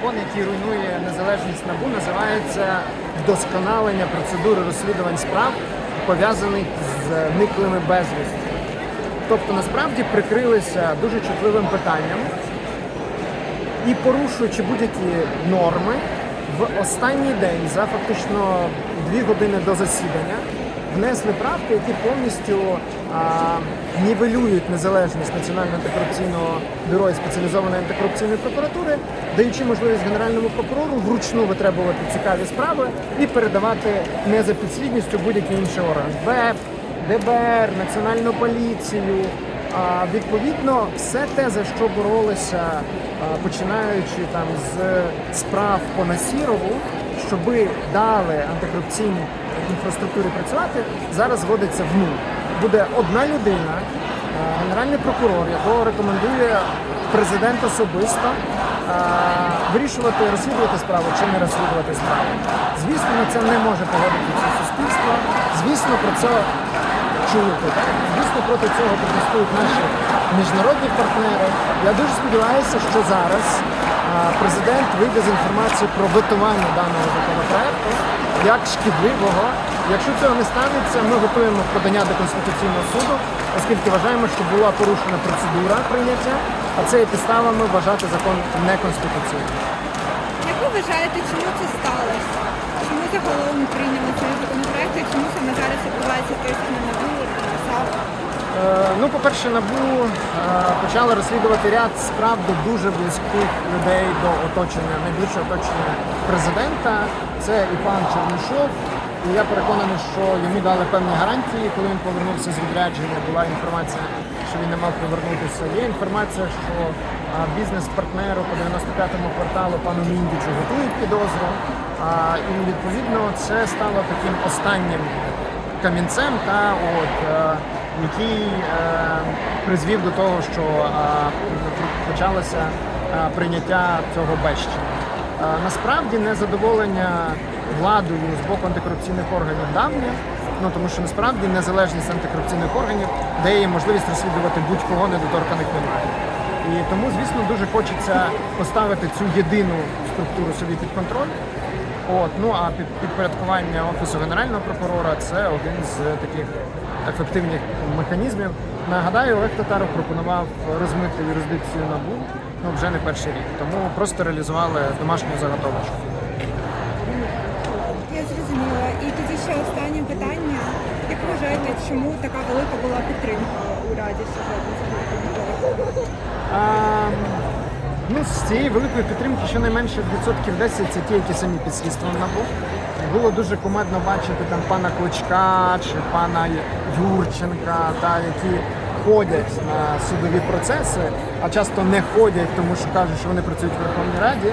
закон, який руйнує незалежність НАБУ, називається вдосконалення процедури розслідувань справ, пов'язаних з никлими безвісти. Тобто насправді прикрилися дуже чутливим питанням і порушуючи будь-які норми, в останній день за фактично дві години до засідання внесли правки, які повністю а, нівелюють незалежність Національного антикорупційного бюро і спеціалізованої антикорупційної прокуратури, даючи можливість генеральному прокурору вручну витребувати цікаві справи і передавати не за підслідністю будь-які інші органи. БЕП, ДБР, Національну поліцію. А відповідно, все те, за що боролися, починаючи там з справ по Насірову, щоби дали антикорупційній інфраструктурі працювати, зараз вводиться в нуль. Буде одна людина, генеральний прокурор, якого рекомендує президент особисто вирішувати, розслідувати справу чи не розслідувати справу. Звісно, на це не може погодитися суспільство. Звісно, про це чути. Звісно, проти цього протестують наші міжнародні партнери. Я дуже сподіваюся, що зараз президент вийде з інформацією про ветування даного законопроекту як шкідливого. Якщо цього не станеться, ми готуємо подання до Конституційного суду, оскільки вважаємо, що була порушена процедура прийняття, а це є підставами вважати закон неконституційним. Як ви вважаєте, чому це сталося? Чому загалом прийняли цей законопроект чому саме зараз відбувається тиск на НАБУ, на САП? Е, Ну, по-перше, НАБУ е, почали розслідувати ряд справ до дуже близьких людей до оточення, найближчого оточення президента. Це і пан Чернишов. І я переконаний, що йому дали певні гарантії, коли він повернувся з відрядження. Була інформація, що він не мав повернутися. Є інформація, що е, бізнес-партнеру по 95-му кварталу пану Міндічу готують підозру. І відповідно це стало таким останнім камінцем, та от який е, призвів до того, що е, почалося е, прийняття цього. Е, насправді незадоволення владою з боку антикорупційних органів давнє. Ну тому що насправді незалежність антикорупційних органів дає їм можливість розслідувати будь-кого недоторканих немає. І тому, звісно, дуже хочеться поставити цю єдину структуру собі під контроль. От, ну а під, підпорядкування офісу генерального прокурора це один з таких ефективних механізмів. Нагадаю, Олег Татаров пропонував розмити юрисдикцію НАБУ ну вже не перший рік, тому просто реалізували домашню заготовочку. Я зрозуміла. І тоді ще останнє питання. Як вважаєте, чому така велика була підтримка у Раді сьогодні? А, ну, з цієї великої підтримки щонайменше відсотків 10 це ті, які самі під слідством набув. Було дуже кумедно бачити там пана Кличка чи пана Юрченка, та, які ходять на судові процеси, а часто не ходять, тому що кажуть, що вони працюють в Верховній Раді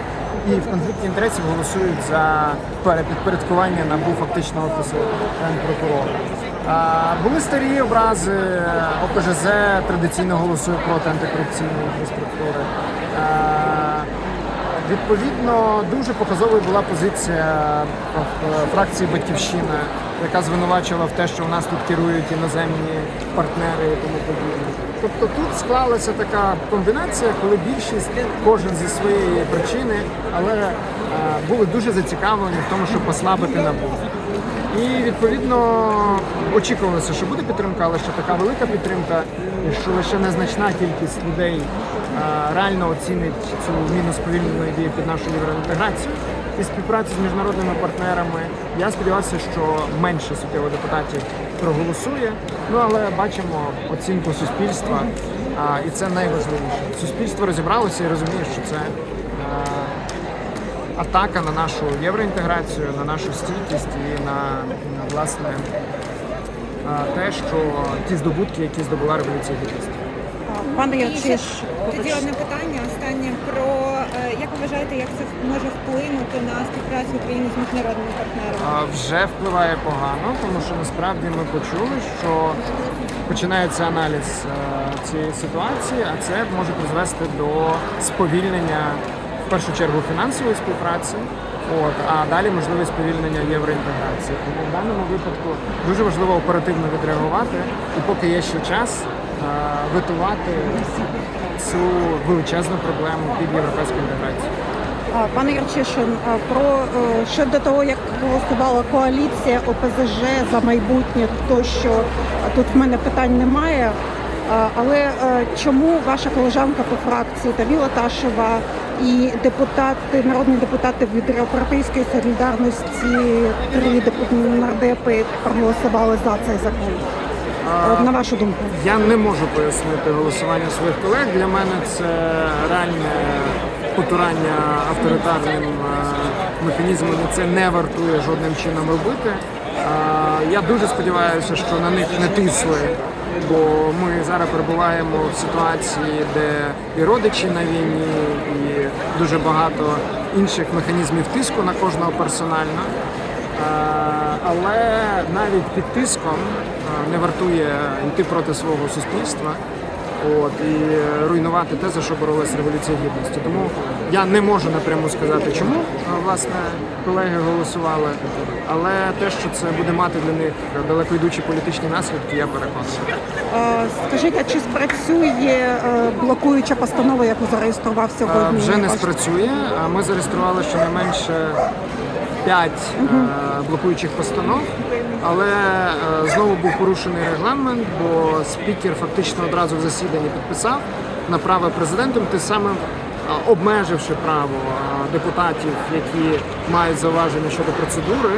і в конфлікті інтересів голосують за перепідпорядкування НАБУ фактично офісу генпрокурора. Були старі образи, ОПЖЗ традиційно голосує проти антикорупційної інфраструктури. Відповідно, дуже показовою була позиція е, фракції Батьківщина, яка звинувачила в те, що у нас тут керують іноземні партнери і тому подібне. Тобто тут склалася така комбінація, коли більшість кожен зі своєї причини, але е, були дуже зацікавлені в тому, щоб послабити набу. І відповідно очікувалося, що буде підтримка, але що така велика підтримка, і що лише незначна кількість людей реально оцінить цю міну сповільненої дії під нашу євроінтеграцію і співпрацю з міжнародними партнерами. Я сподівався, що менше суттєво депутатів проголосує. Ну але бачимо оцінку суспільства, і це найважливіше. Суспільство розібралося і розуміє, що це. Атака на нашу євроінтеграцію, на нашу стійкість і на, на власне те, що ті здобутки, які здобула революція гідності. Пане Яциш, тоді одне питання останнє про е, як ви вважаєте, як це може вплинути на співпрацю України з міжнародними партнерами? Вже впливає погано, тому що насправді ми почули, що починається аналіз е, цієї ситуації, а це може призвести до сповільнення першу чергу фінансової співпраці. От, а далі можливе сповільнення євроінтеграції. Тому в даному випадку дуже важливо оперативно відреагувати, і поки є ще час, е, витувати цю величезну проблему під європейську інтеграцію. Пане Ярчишин, про е, ще до того, як голосувала коаліція ОПЗЖ за майбутнє, то що тут в мене питань немає. Але е, чому ваша колежанка по фракції Тавіла Ташева і депутати, народні депутати від Європейської солідарності, три нардепи проголосували за цей закон? Е, На вашу думку? Я не можу пояснити голосування своїх колег. Для мене це реальне потурання авторитарним е, механізмом, це не вартує жодним чином робити. Е, Я дуже сподіваюся, що на них не тисли, бо ми зараз перебуваємо в ситуації, де і родичі на війні, і дуже багато інших механізмів тиску на кожного персонально. Е, Але навіть під тиском е, не вартує йти проти свого суспільства от, і руйнувати те, за що боролась революція гідності. Тому я не можу напряму сказати, чому е, власне колеги голосували, але те, що це буде мати для них далекойдучі політичні наслідки, я переконаний. Е, Скажіть, а чи спрацює е, блокуюча постанова, яку зареєстрував Е, сьогодні? Вже не спрацює. А Ми зареєстрували щонайменше 5 блокуючих постанов, але е, знову був порушений регламент, бо спікер фактично одразу в засіданні підписав направив президентом, тим самим е, обмеживши право е, депутатів, які мають зауваження щодо процедури,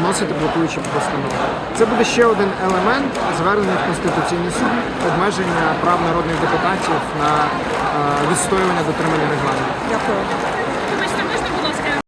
вносити блокуючі постанови. Це буде ще один елемент звернення в Конституційний суд, обмеження прав народних депутатів на відстоювання дотримання регламенту. Дякую.